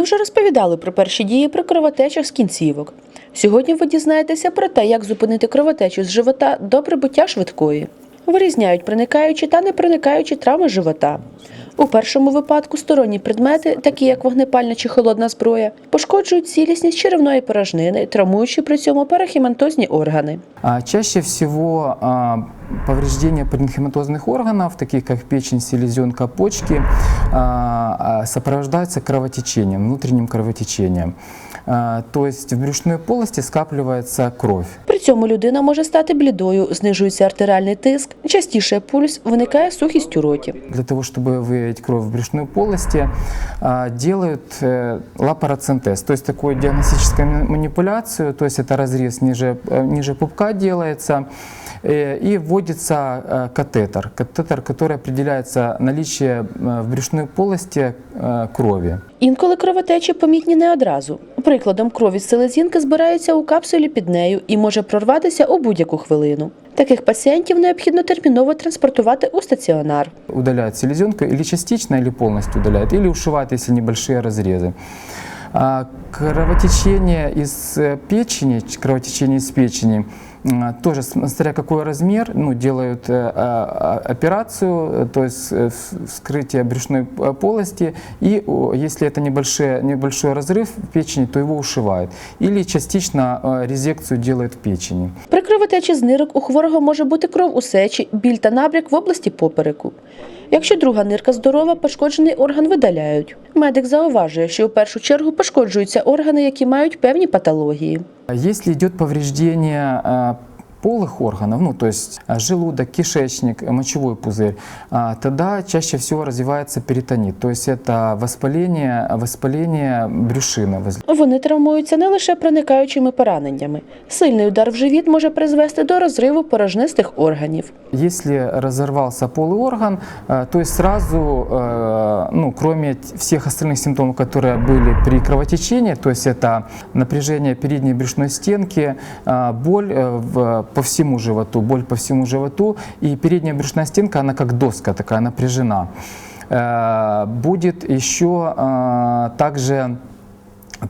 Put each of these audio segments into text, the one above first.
Ми вже розповідали про перші дії при кровотечах з кінцівок. Сьогодні ви дізнаєтеся про те, як зупинити кровотечу з живота до прибуття швидкої. Вирізняють проникаючі та непроникаючі травми живота. У першому випадку сторонні предмети, такі як вогнепальна чи холодна зброя, пошкоджують цілісність черевної порожнини, травмуючи при цьому парахімантозні органи. Чаще всего а, повреждения паренхематозных органов, таких как печень, селезенка, почки, сопровождаются кровотечением, внутренним кровотечением. То есть в брюшной полости скапливается кровь При цьому людина може стати блідою, знижується артеріальний тиск, частіше пульс, виникає сухість у роті. Для того, чтобы выявить кровь в брюшной полости, а, делают э, лапароцентез, то есть такую диагностическую ма- манипуляцию, то есть это разрез ниже, э, ниже пупка делается, э, и вводится э, катетер, катетер, который определяется наличие э, в брюшной полости э, крови. Інколи кровотечі помітні не одразу. Прикладом крові селезінки збирається у капсулі під нею і може прорватися у будь-яку хвилину. Таких пацієнтів необхідно терміново транспортувати у стаціонар. Удаляють селезенку або частично, або повністю удаляють, або ушивают, если небольшие разрезы. А Кровотечение из э, печени, ч- кровотечение из печени, м, тоже смотря какой размер, ну, делают э, а, а, операцию, э, то есть э, в- вскрытие брюшной э, полости, и о, если это небольшой, небольшой разрыв в печени, то его ушивают. Или частично э, резекцию делают в печени. При кровотечі з нирок у хворого може бути кров у сечі, біль та набряк в області попереку. Якщо друга нирка здорова, пошкоджений орган видаляють. Медик зауважує, що у першу чергу пошкоджуються органи, які мають певні патології. Якщо йде идет повреждение э, полых органов, ну то есть э, желудок, кишечник, э, мочевой пузырь, а, тогда чаще всего развивается перитонит, то есть это воспаление, воспаление брюшины. воз- Вони травмуються не лише проникаючими пораненнями. Сильний удар в живіт може призвести до розриву порожнистих органів. Если разорвался полый орган, э, то есть сразу, э, ну, кроме т- всех остальных симптомов, которые были при кровотечении, то есть это напряжение передней брюшной стенки, э, боль э, в- по всему животу, боль по всему животу, и передняя брюшная стенка, она как доска такая напряжена. Э, Будет еще э, также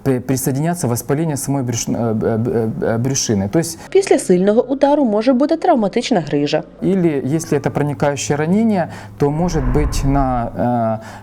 присоединяться воспаление самой брюш- э, б- б- б- брюшины. То есть Після сильного удару може бути травматична грижа. Или если это проникающее ранение, то может быть на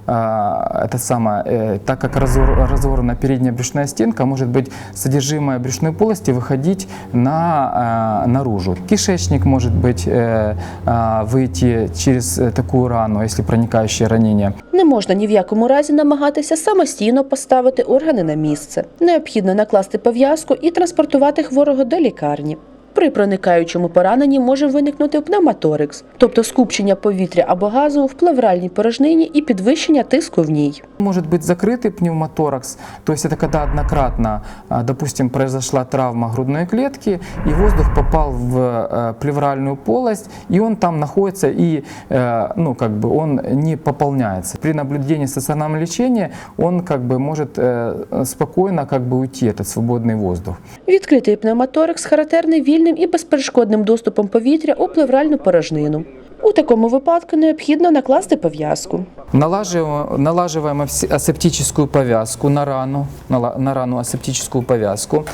э, э, это самое, э, так как разор, разорвана передняя брюшная стенка, может быть содержимое брюшной полости выходить на, э, наружу. Кишечник может быть э, э, выйти через э, такую рану, если проникающее ранение. Не можна ні в якому разі намагатися самостійно поставити органи на місце. Необхідно накласти пов'язку і транспортувати хворого до лікарні. При проникаючому пораненні може виникнути пневмоторикс, тобто скупчення повітря або газу в плевральній порожнині і підвищення тиску в ній. Может быть закрытый пневмоторакс, то есть это когда однократно, а, допустим, произошла травма грудной клетки, и воздух попал в э, плевральную полость, и он там находится, и э, ну, как бы он не пополняется. При наблюдении стационарного лечения он как бы может э, спокойно как бы уйти, этот свободный воздух. Відкритий пневмоторикс характерний вільним і безперешкодним доступом повітря у плевральну порожнину. У такому випадку необхідно накласти пов'язку. Налаживаем, налаживаем ас- асептическую повязку на рану, нала- на рану асептическую повязку.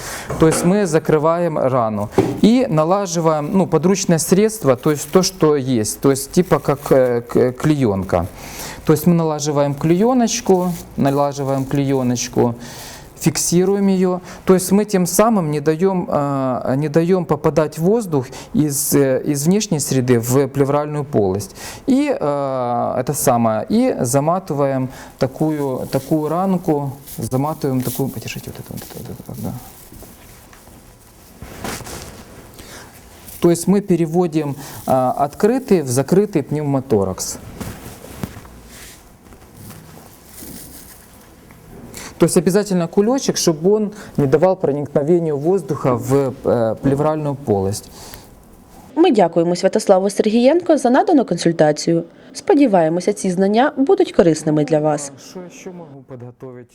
То есть мы закрываем рану и налаживаем ну, подручное средство, то есть то, что есть, то есть типа как э, к- клеенка. То есть мы налаживаем клееночку, налаживаем клееночку, Фиксируем ее. То есть мы тем самым не даем, э, не даем попадать воздух из, э, из внешней среды в плевральную полость. И э, это самое, и заматываем такую, такую ранку, заматываем такую, подержите вот это, вот это, вот это, да. То есть мы переводим э, открытый в закрытый пневмоторакс. То есть обязательно кулечек, чтобы он не давал проникновению воздуха в э, плевральную полость. Ми дякуємо Святославу Сергієнко за надану консультацію. Сподіваємося, ці знання будуть корисними для вас. Що я ще можу підготувати